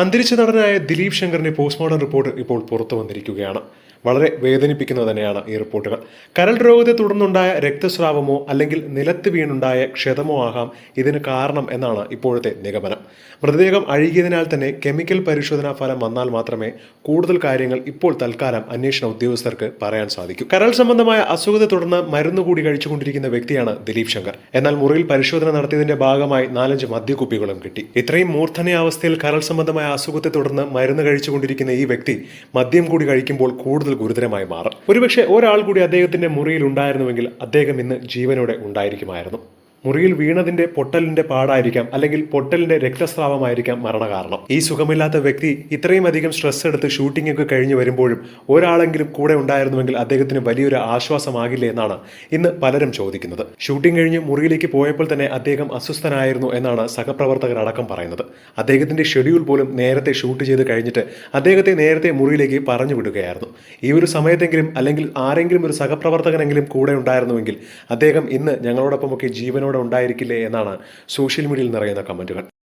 അന്തരിച്ച നടനായ ദിലീപ് ശങ്കറിന്റെ പോസ്റ്റ്മോർട്ടം റിപ്പോർട്ട് ഇപ്പോൾ പുറത്തു വന്നിരിക്കുകയാണ്. വളരെ വേദനിപ്പിക്കുന്നത് തന്നെയാണ് ഈ റിപ്പോർട്ടുകൾ. കരൾ രോഗത്തെ തുടർന്നുണ്ടായ രക്തസ്രാവമോ അല്ലെങ്കിൽ നിലത്ത് വീണുണ്ടായ ക്ഷതമോ ആകാം ഇതിന് കാരണം എന്നാണ് ഇപ്പോഴത്തെ നിഗമനം. മൃതദേഹം അഴുകിയതിനാൽ തന്നെ കെമിക്കൽ പരിശോധനാ ഫലം വന്നാൽ മാത്രമേ കൂടുതൽ കാര്യങ്ങൾ ഇപ്പോൾ തൽക്കാലം അന്വേഷണ ഉദ്യോഗസ്ഥർക്ക് പറയാൻ സാധിക്കൂ. കരൾ സംബന്ധമായ അസുഖത്തെ തുടർന്ന് മരുന്ന് കൂടി കഴിച്ചുകൊണ്ടിരിക്കുന്ന വ്യക്തിയാണ് ദിലീപ് ശങ്കർ. എന്നാൽ മുറിയിൽ പരിശോധന നടത്തിയതിന്റെ ഭാഗമായി നാലഞ്ച് മദ്യക്കുപ്പികളും കിട്ടി. ഇത്രയും മൂർധനയാവസ്ഥയിൽ കരൾ സംബന്ധമായ അസുഖത്തെ തുടർന്ന് മരുന്ന് കഴിച്ചുകൊണ്ടിരിക്കുന്ന ഈ വ്യക്തി മദ്യം കൂടി കഴിക്കുമ്പോൾ കൂടുതൽ ഗുരുതരമായി മാറും. ഒരുപക്ഷെ ഒരാൾ കൂടി അദ്ദേഹത്തിന്റെ മുറിയിൽ ഉണ്ടായിരുന്നുവെങ്കിൽ അദ്ദേഹം ഇന്ന് ജീവനോടെ ഉണ്ടായിരിക്കുമായിരുന്നു. മുറിയിൽ വീണതിന്റെ പൊട്ടലിന്റെ പാടായിരിക്കാം അല്ലെങ്കിൽ പൊട്ടലിന്റെ രക്തസ്രാവമായിരിക്കാം മരണകാരണം. ഈ സുഖമില്ലാത്ത വ്യക്തി ഇത്രയും അധികം സ്ട്രെസ് എടുത്ത് ഷൂട്ടിംഗ് ഒക്കെ കഴിഞ്ഞ് വരുമ്പോഴും ഒരാളെങ്കിലും കൂടെ ഉണ്ടായിരുന്നുവെങ്കിൽ അദ്ദേഹത്തിന് വലിയൊരു ആശ്വാസമാകില്ലേ എന്നാണ് ഇന്ന് പലരും ചോദിക്കുന്നത്. ഷൂട്ടിംഗ് കഴിഞ്ഞ് മുറിയിലേക്ക് പോയപ്പോൾ തന്നെ അദ്ദേഹം അസ്വസ്ഥനായിരുന്നു എന്നാണ് സഹപ്രവർത്തകരടക്കം പറയുന്നത്. അദ്ദേഹത്തിന്റെ ഷെഡ്യൂൾ പോലും നേരത്തെ ഷൂട്ട് ചെയ്ത് കഴിഞ്ഞിട്ട് അദ്ദേഹത്തെ നേരത്തെ മുറിയിലേക്ക് പറഞ്ഞു വിടുകയായിരുന്നു. ഈ ഒരു സമയത്തെങ്കിലും അല്ലെങ്കിൽ ആരെങ്കിലും ഒരു സഹപ്രവർത്തകനെങ്കിലും കൂടെ ഉണ്ടായിരുന്നുവെങ്കിൽ അദ്ദേഹം ഇന്ന് ഞങ്ങളോടൊപ്പമൊക്കെ ജീവനോടെ ഉണ്ടായിരിക്കില്ലേ എന്നാണ് സോഷ്യൽ മീഡിയയിൽ നിറയുന്ന കമന്റുകൾ